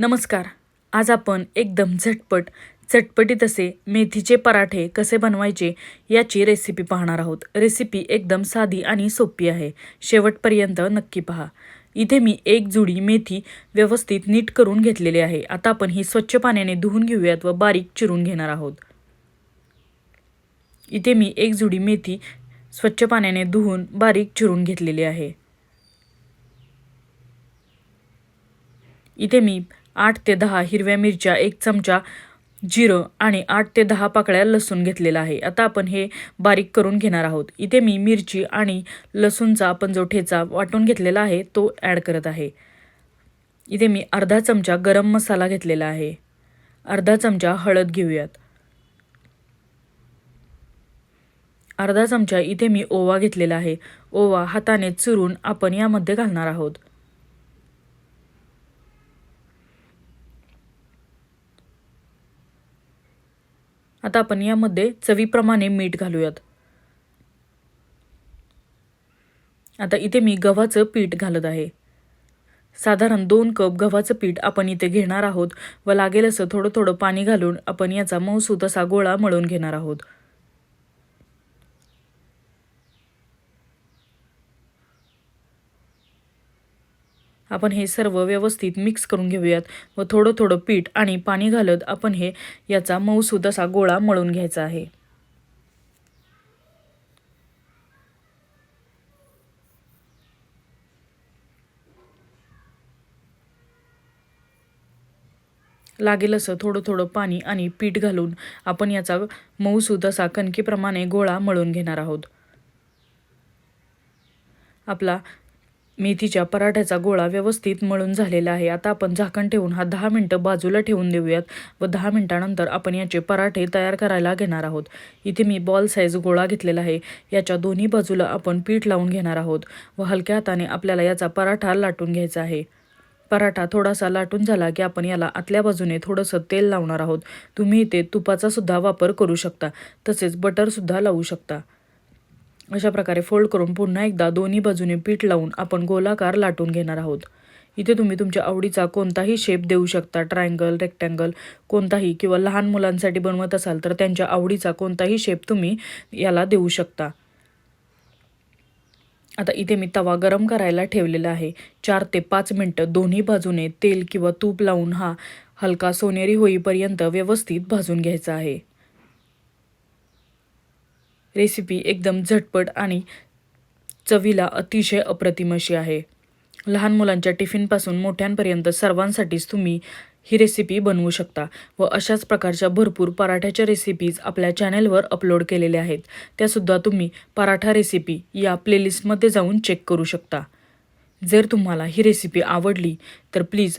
नमस्कार. आज आपण एकदम झटपट चटपटीत असे मेथीचे पराठे कसे बनवायचे याची रेसिपी पाहणार आहोत. रेसिपी एकदम साधी आणि सोपी आहे. शेवटपर्यंत नक्की पहा. इथे मी एक जुडी मेथी व्यवस्थित नीट करून घेतलेली आहे. आता आपण ही स्वच्छ पाण्याने धुवून घेऊयात व बारीक चिरून घेणार आहोत. इथे मी एक जुडी मेथी स्वच्छ पाण्याने धुवून बारीक चिरून घेतलेली आहे. इथे मी आठ ते दहा हिरव्या मिरच्या एक चमचा जिरं आणि आठ ते दहा पाकळ्या लसूण घेतलेला आहे. आता आपण हे बारीक करून घेणार आहोत. इथे मी मिरची आणि लसूणचा आपण जो ठेचा वाटून घेतलेला आहे तो ॲड करत आहे. इथे मी अर्धा चमचा गरम मसाला घेतलेला आहे. अर्धा चमचा हळद घेऊयात. अर्धा चमचा इथे मी ओवा घेतलेला आहे. ओवा हाताने चुरून आपण यामध्ये घालणार आहोत. आता आपण यामध्ये चवीप्रमाणे मीठ घालूयात. आता इथे मी गव्हाचं पीठ घालत आहे. साधारण दोन कप गव्हाचं पीठ आपण इथे घेणार आहोत व लागेल असं थोडं थोडं पाणी घालून आपण याचा मऊसूत असा गोळा मळून घेणार आहोत. आपण हे सर्व व्यवस्थित मिक्स करून घेऊयात. व थोडं थोडं पीठ आणि पाणी घालत आपण हे याचा मऊसूद असा गोळा मळून घ्यायचा आहे. लागेल असं थोडं थोडं पाणी आणि पीठ घालून आपण याचा मऊसूद असा कणकीप्रमाणे गोळा मळून घेणार आहोत. आपला मेथीच्या पराठ्याचा गोळा व्यवस्थित मळून झालेला आहे. आता आपण झाकण ठेवून हा दहा मिनटं बाजूला ठेवून देऊयात व दहा मिनटानंतर आपण याचे पराठे तयार करायला घेणार आहोत. इथे मी बॉल साईज गोळा घेतलेला आहे. याच्या दोन्ही बाजूला आपण पीठ लावून घेणार आहोत व हलक्या हाताने आपल्याला याचा पराठा लाटून घ्यायचा आहे. पराठा थोडासा लाटून झाला की आपण याला आतल्या बाजूने थोडंसं तेल लावणार आहोत. तुम्ही इथे तुपाचासुद्धा वापर करू शकता. तसेच बटरसुद्धा लावू शकता. अशा प्रकारे फोल्ड करून पुन्हा एकदा दोन्ही बाजूने पीठ लावून आपण गोलाकार लाटून घेणार आहोत. इथे तुम्ही तुमच्या आवडीचा कोणताही शेप देऊ शकता. ट्रायंगल रेक्टँगल कोणताही किंवा लहान मुलांसाठी बनवत असाल तर त्यांच्या आवडीचा कोणताही शेप तुम्ही याला देऊ शकता. आता इथे मी तवा गरम करायला ठेवलेला आहे. चार ते पाच मिनटं दोन्ही बाजूने तेल किंवा तूप लावून हा हलका सोनेरी होईपर्यंत व्यवस्थित भाजून घ्यायचा आहे. रेसिपी एकदम झटपट आणि चवीला अतिशय अप्रतिम अशी आहे. लहान मुलांच्या टिफिनपासून मोठ्यांपर्यंत सर्वांसाठीच तुम्ही ही रेसिपी बनवू शकता व अशाच प्रकारच्या भरपूर पराठ्याच्या रेसिपीज आपल्या चॅनेलवर अपलोड केलेल्या आहेत. त्यासुद्धा तुम्ही पराठा रेसिपी या प्लेलिस्टमध्ये जाऊन चेक करू शकता. जर तुम्हाला ही रेसिपी आवडली तर प्लीज